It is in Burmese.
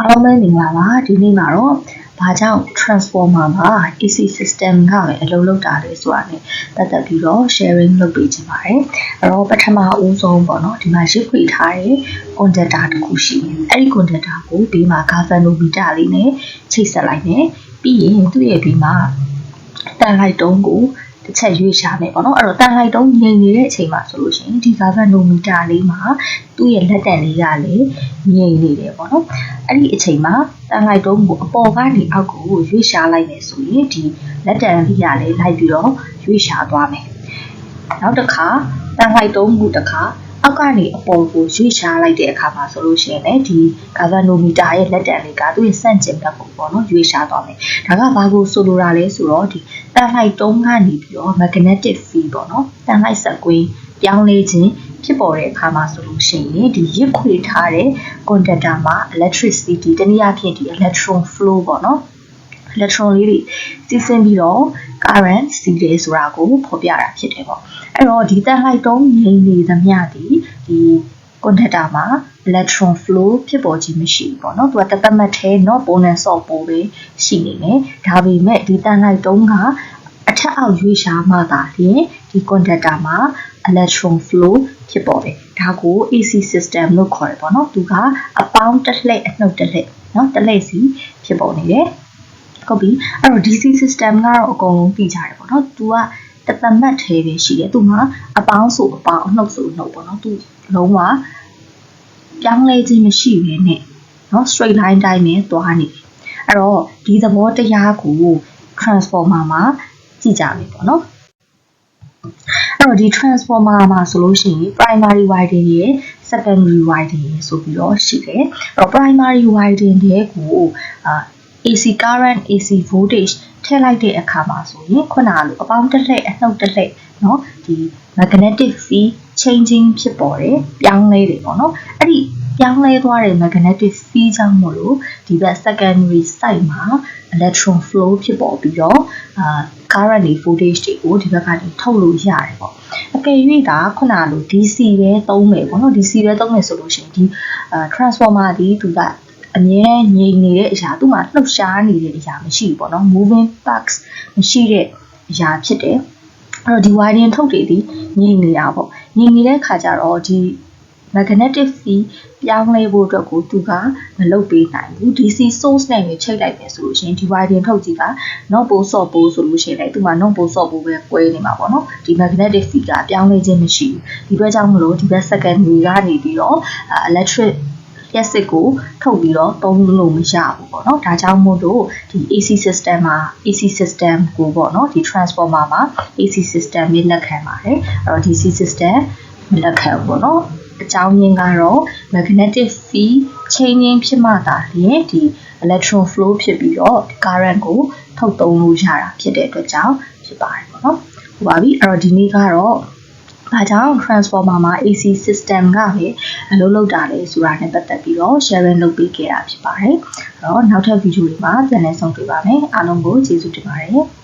အားလုံးပဲမင်္ဂလာပါဒီနေ့မှာတော့ဘာကြောင့် transformer မှာ AC system ကပဲအလုပ်လုပ်တာလဲဆိုတာ ਨੇ ပတ်သက်ပြီးတော့ sharing လုပ်ပေးချင်ပါတယ်အဲ့တော့ပထမဦးဆုံးပေါ့နော်ဒီမှာရစ်ခွေထားတဲ့ conductor တစ်ခုရှိတယ်အဲ့ဒီ conductor ကိုဘေးမှာ galvanometer လေးနဲ့ချိတ်ဆက်လိုက်မယ်ပြီးရင်သူ့ရဲ့ဘေးမှာတန်လိုက်တုံးကို တစ်ချက်ရွေးရှာမယ်ပေါ့နော်အဲ့တော့တန်လိုက်တုံးငြိမ်နေတဲ့အချိန်မှာဆိုလို့ရှိရင်ဒီ galvanometer လေးမှာသူ့ရဲ့လက်တံလေးကလည်းငြိမ်နေတယ်ပေါ့နော်အဲ့ဒီအချိန်မှာတန်လိုက်တုံးကိုအပေါ်ကနေအောက်ကိုရွေးရှာလိုက်မယ်ဆိုရင်ဒီလက်တံလေးကလည်းလိုက်ပြီးတော့ရွေးရှာသွားမယ်နောက်တစ်ခါတန်လိုက်တုံးကိုတစ်ခါ အောက်ကနေအပေါ်ကိုရွေ့ရှားလိုက်တဲ့အခါမှာဆိုလို့ရှိရင်လည်းဒီဂါဗာနိုမီတာရဲ့လက်တံလေးကသူ့ရဲ့ဆန့်ကျင်ဘက်ကိုပေါ့နော်ရွေ့ရှားသွားမယ်။ဒါကဘာကိုဆိုလိုတာလဲဆိုတော့ဒီတန်လိုက်တုံးကနေပြီးတော့ magnetic field ပေါ့နော်။တန်လိုက်ဆက်ကွင်းပြောင်းလဲခြင်းဖြစ်ပေါ်တဲ့အခါမှာဆိုလို့ရှိရင်ဒီရစ်ခွေထားတဲ့ conductor မှာ electricity တနည်းအားဖြင့်ဒီ electron flow ပေါ့နော် electron လေးတွေစီးဆင်းပြီးတော့ current စီးတယ်ဆိုတာကိုဖော်ပြတာဖြစ်တယ်ပေါ့အဲ့တော့ဒီတက်လိုက်တုံးငြိမ်နေသမျှဒီဒီ conductor မှာ electron flow ဖြစ်ပေါ်ခြင်းမရှိဘူးပေါ့နော်သူကတသက်မှတ်သေး not bonus ဆော့ပိုးပဲရှိနေတယ်ဒါပေမဲ့ဒီတက်လိုက်တုံးကအထက်အောက်ရွေးရှားမှသာလျှင်ဒီ conductor မှာ electron flow ဖြစ်ပေါ်တယ်ဒါကို AC system လို့ခေါ်တယ်ပေါ့နော်သူကအပေါင်းတစ်လှည့်အနှုတ်တစ်လှည့်နော်တစ်လှည့်စီဖြစ်ပေါ်နေတယ် ဟုတ်ပြီအဲ့တော့ DC system ကတော့အကုန်လုံးသိကြတယ်ပေါ့နော် तू ကတသမတ်သေးပဲရှိတယ်သူမှာအပေါင်းဆိုအပေါင်းအနှုတ်ဆိုအနှုတ်ပေါ့နော်သူလုံးဝပြောင်းလဲခြင်းမရှိဘဲနဲ့နော် straight line တိုင်းနဲ့သွားနေတယ်အဲ့တော့ဒီသဘောတရားကို transformer မှာကြည့်ကြမယ်ပေါ့နော်အဲ့တော့ဒီ transformer မှာဆိုလို့ရှိရင် primary winding ရယ် secondary winding ရယ်ဆိုပြီးတော့ရှိတယ်အဲ့တော့ primary winding တဲ့ကိုအာ AC current AC voltage ထည့်လိုက်တဲ့အခါမှာဆိုရင်ခုနကလိုအပေါင်းတစ်လှည့်အနှုတ်တစ်လှည့်เนาะဒီ magnetic field changing ဖြစ်ပေါ်တယ်ပြောင်းလဲတယ်ပေါ့နော်အဲ့ဒီပြောင်းလဲသွားတဲ့ magnetic field ကြောင့်မို့လို့ဒီဘက် secondary side မှာ electron flow ဖြစ်ပေါ်ပြီးတော့အာ current တွေ voltage တွေကိုဒီဘက်ကနေထုတ်လို့ရတယ်ပေါ့အကယ်၍ဒါခုနလို DC ပဲသုံးမယ်ပေါ့နော် DC ပဲသုံးမယ်ဆိုလို့ရှိရင်ဒီအာ transformer ဒီသူက အမြဲငြိမ်နေတဲ့အရာသူ့မှာလှုပ်ရှားနေတဲ့အရာမရှိဘူးပေါ့နော် moving parts မရှိတဲ့အရာဖြစ်တယ်အဲ့တော့ဒီ wiring ထုတ်တွေဒီငြိမ်နေတာပေါ့ငြိမ်နေတဲ့ခါကျတော့ဒီ magnetic field ပြောင်းလဲဖို့အတွက်ကိုသူကမလုပ်ပေးနိုင်ဘူး DC source နဲ့ပဲချိန်လိုက်မယ်ဆိုလို့ရှိရင်ဒီ wiring ထုတ်ကြီးက not ပိုးဆော့ပိုးဆိုလို့ရှိရင်လည်းသူက not ပိုးဆော့ပိုးပဲကွဲနေမှာပေါ့နော်ဒီ magnetic field ကပြောင်းလဲခြင်းမရှိဘူးဒီအတွက်ကြောင့်မလို့ဒီဘက် secondary ကနေပြီးတော့ electric လျှက်စစ်ကိုထုတ်ပြီးတော့သုံးလို့မရဘူးပေါ့နော်ဒါကြောင့်မို့လို့ဒီ AC system မှာ AC system ကိုပေါ့နော်ဒီ transformer မှာ AC system မြင့်လက်ခံပါတယ်အဲ့တော့ DC system မလက်ခံဘူးပေါ့နော်အကြောင်းရင်းကတော့ magnetic field changing ဖြစ်မှသာလျှင်ဒီ electron flow ဖြစ်ပြီးတော့ current ကိုထုတ်သုံးလို့ရတာဖြစ်တဲ့အတွက်ကြောင့်ဖြစ်ပါတယ်ပေါ့နော်ဟုတ်ပါပြီအဲ့တော့ဒီနေ့ကတော့ ဒါကြောင့် transformer မှာ AC system ကပဲအလုပ်လုပ်တာလေဆိုတာနဲ့ပတ်သက်ပြီးတော့ sharing လုပ်ပေးခဲ့တာဖြစ်ပါတယ်။အဲ့တော့နောက်ထပ်ဗီဒီယိုတွေမှာပြန်လည်ဆုံတွေ့ပါမယ်။အားလုံးကိုကျေးဇူးတင်ပါတယ်။